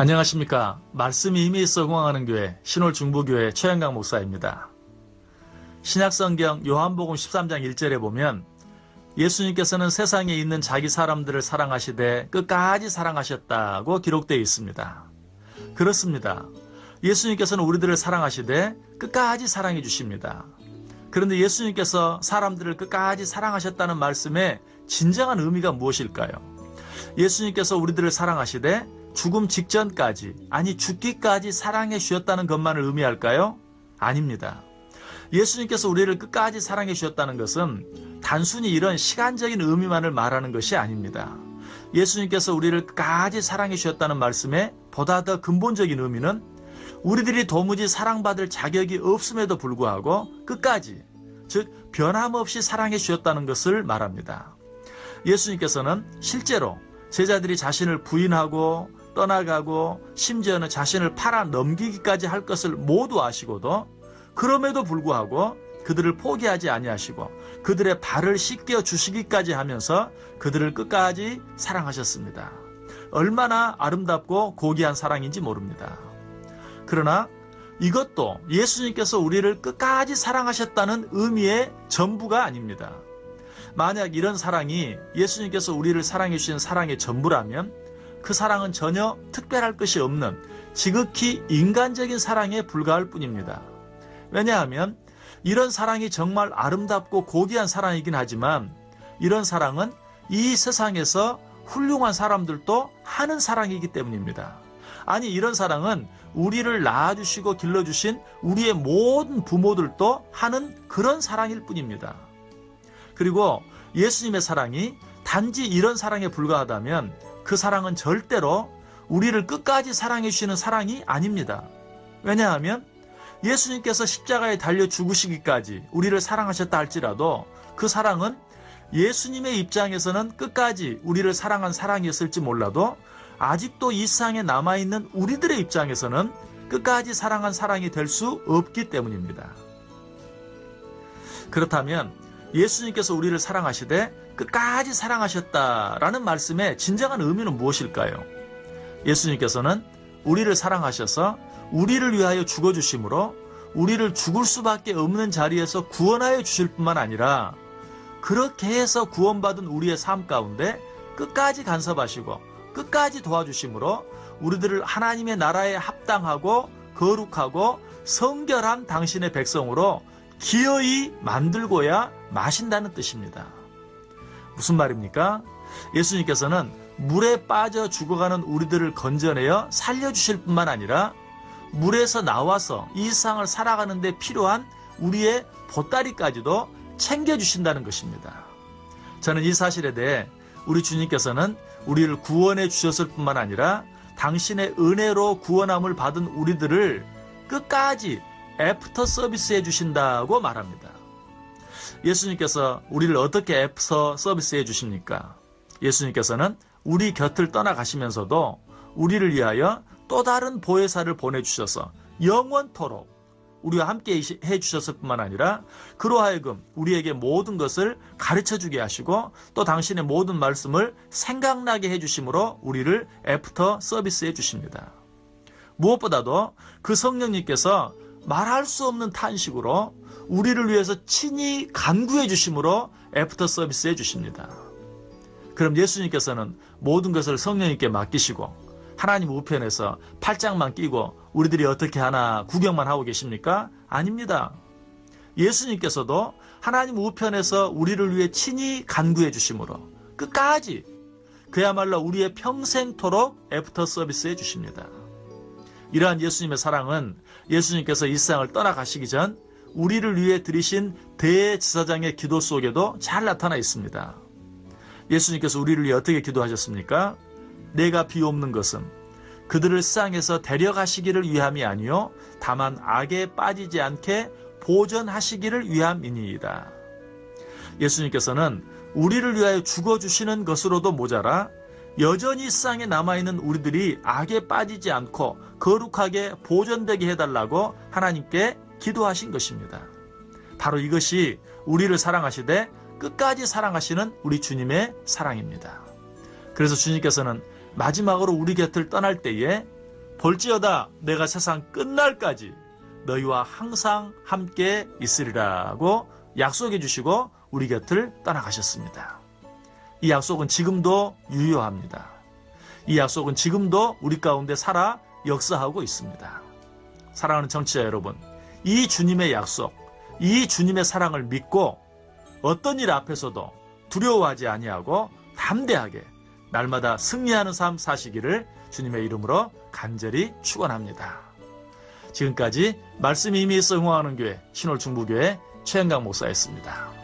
안녕하십니까. 말씀이 힘이 있어 공항하는 교회 신월 중부교회 최영강 목사입니다. 신약성경 요한복음 13장 1절에 보면 예수님께서는 세상에 있는 자기 사람들을 사랑하시되 끝까지 사랑하셨다고 기록되어 있습니다. 그렇습니다. 예수님께서는 우리들을 사랑하시되 끝까지 사랑해 주십니다. 그런데 예수님께서 사람들을 끝까지 사랑하셨다는 말씀의 진정한 의미가 무엇일까요? 예수님께서 우리들을 사랑하시되 죽음 직전까지, 아니 죽기까지 사랑해 주셨다는 것만을 의미할까요? 아닙니다. 예수님께서 우리를 끝까지 사랑해 주셨다는 것은 단순히 이런 시간적인 의미만을 말하는 것이 아닙니다. 예수님께서 우리를 끝까지 사랑해 주셨다는 말씀에 보다 더 근본적인 의미는 우리들이 도무지 사랑받을 자격이 없음에도 불구하고 끝까지, 즉, 변함없이 사랑해 주셨다는 것을 말합니다. 예수님께서는 실제로 제자들이 자신을 부인하고 떠나가고 심지어는 자신을 팔아 넘기기까지 할 것을 모두 아시고도 그럼에도 불구하고 그들을 포기하지 아니하시고 그들의 발을 씻겨 주시기까지 하면서 그들을 끝까지 사랑하셨습니다. 얼마나 아름답고 고귀한 사랑인지 모릅니다. 그러나 이것도 예수님께서 우리를 끝까지 사랑하셨다는 의미의 전부가 아닙니다. 만약 이런 사랑이 예수님께서 우리를 사랑해 주신 사랑의 전부라면 그 사랑은 전혀 특별할 것이 없는 지극히 인간적인 사랑에 불과할 뿐입니다. 왜냐하면 이런 사랑이 정말 아름답고 고귀한 사랑이긴 하지만 이런 사랑은 이 세상에서 훌륭한 사람들도 하는 사랑이기 때문입니다. 아니 이런 사랑은 우리를 낳아주시고 길러주신 우리의 모든 부모들도 하는 그런 사랑일 뿐입니다. 그리고 예수님의 사랑이 단지 이런 사랑에 불과하다면 그 사랑은 절대로 우리를 끝까지 사랑해 주시는 사랑이 아닙니다. 왜냐하면 예수님께서 십자가에 달려 죽으시기까지 우리를 사랑하셨다 할지라도 그 사랑은 예수님의 입장에서는 끝까지 우리를 사랑한 사랑이었을지 몰라도 아직도 이 세상에 남아있는 우리들의 입장에서는 끝까지 사랑한 사랑이 될 수 없기 때문입니다. 그렇다면 예수님께서 우리를 사랑하시되 끝까지 사랑하셨다라는 말씀의 진정한 의미는 무엇일까요? 예수님께서는 우리를 사랑하셔서 우리를 위하여 죽어주심으로 우리를 죽을 수밖에 없는 자리에서 구원하여 주실 뿐만 아니라 그렇게 해서 구원받은 우리의 삶 가운데 끝까지 간섭하시고 끝까지 도와주심으로 우리들을 하나님의 나라에 합당하고 거룩하고 성결한 당신의 백성으로 기어이 만들고야 마신다는 뜻입니다. 무슨 말입니까? 예수님께서는 물에 빠져 죽어가는 우리들을 건져내어 살려주실 뿐만 아니라 물에서 나와서 이 세상을 살아가는 데 필요한 우리의 보따리까지도 챙겨주신다는 것입니다. 저는 이 사실에 대해 우리 주님께서는 우리를 구원해 주셨을 뿐만 아니라 당신의 은혜로 구원함을 받은 우리들을 끝까지 애프터 서비스 해 주신다고 말합니다. 예수님께서 우리를 어떻게 애프터 서비스 해 주십니까? 예수님께서는 우리 곁을 떠나가시면서도 우리를 위하여 또 다른 보혜사를 보내주셔서 영원토록 우리와 함께 해주셨을 뿐만 아니라 그로 하여금 우리에게 모든 것을 가르쳐 주게 하시고 또 당신의 모든 말씀을 생각나게 해주심으로 우리를 애프터 서비스 해 주십니다. 무엇보다도 그 성령님께서 말할 수 없는 탄식으로 우리를 위해서 친히 간구해 주심으로 애프터 서비스 해 주십니다. 그럼 예수님께서는 모든 것을 성령님께 맡기시고 하나님 우편에서 팔짱만 끼고 우리들이 어떻게 하나 구경만 하고 계십니까? 아닙니다. 예수님께서도 하나님 우편에서 우리를 위해 친히 간구해 주심으로 끝까지 그야말로 우리의 평생토록 애프터 서비스 해 주십니다. 이러한 예수님의 사랑은 예수님께서 이 세상을 떠나가시기 전 우리를 위해 드리신 대지사장의 기도 속에도 잘 나타나 있습니다. 예수님께서 우리를 위해 어떻게 기도하셨습니까? 내가 비옵는 것은 그들을 세상에서 데려가시기를 위함이 아니요 다만 악에 빠지지 않게 보전하시기를 위함이니이다. 예수님께서는 우리를 위하여 죽어 주시는 것으로도 모자라 여전히 세상에 남아 있는 우리들이 악에 빠지지 않고 거룩하게 보존되게 해 달라고 하나님께 기도하신 것입니다. 바로 이것이 우리를 사랑하시되 끝까지 사랑하시는 우리 주님의 사랑입니다. 그래서 주님께서는 마지막으로 우리 곁을 떠날 때에 볼지어다 내가 세상 끝날까지 너희와 항상 함께 있으리라고 약속해 주시고 우리 곁을 떠나가셨습니다. 이 약속은 지금도 유효합니다. 이 약속은 지금도 우리 가운데 살아 역사하고 있습니다. 사랑하는 정치자 여러분, 이 주님의 약속, 이 주님의 사랑을 믿고 어떤 일 앞에서도 두려워하지 아니하고 담대하게 날마다 승리하는 삶 사시기를 주님의 이름으로 간절히 축원합니다. 지금까지 말씀이 이미 있어 응원하는 교회 신월중부교회 최영강 목사였습니다.